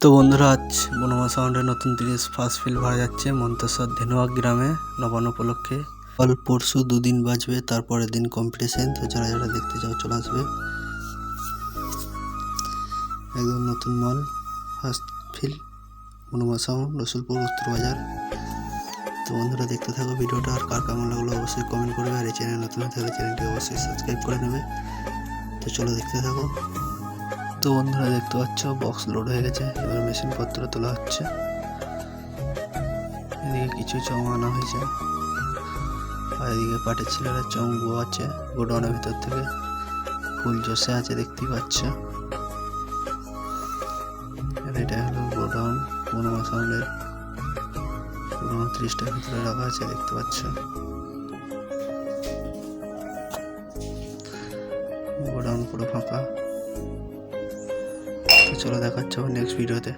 তো বন্ধুরা, আজ বনমা সাউন্ডের নতুন তিরিশ ফার্স্ট ফিল ভরা যাচ্ছে মন্তেশ্বর ধেনুয়া গ্রামে, নবান্ন উপলক্ষে। কাল পরশু দুদিন বাজবে, তারপরের দিন কম্পিটিশন তো যারা যারা দেখতে যাও চলে আসবে। একদম নতুন মাল ফার্স্ট ফিল বনমা সাউন্ড, রসুলপুর উত্তর বাজার তো বন্ধুরা, দেখতে থাকো ভিডিওটা, আর কার কেমন লাগল অবশ্যই কমেন্ট করবে, আর এই চ্যানেল নতুন থাকলে চ্যানেলটি অবশ্যই সাবস্ক্রাইব করে নেবে। তো চলো দেখতে থাকো। তো বন্ধুরা দেখতে পাচ্ছ বক্স লোড হয়ে গেছে। এবার মেশিনপত্র তোলা হচ্ছে। এদিকে কিছু আনা হয়েছে। আর এদিকে পাটের ছেলেরা চং আছে, গোডাউনের ভিতর থেকে ফুল জসে আছে দেখতেই পাচ্ছ। এটা হলো গোডাউন পনেরো সাউন্ডের উনত্রিশটার ভিতরে রাখা আছে দেখতে পাচ্ছ। গোডাউন পুরো ফাঁকা। চলো দেখাচ্ছে আবার নেক্সট ভিডিওতে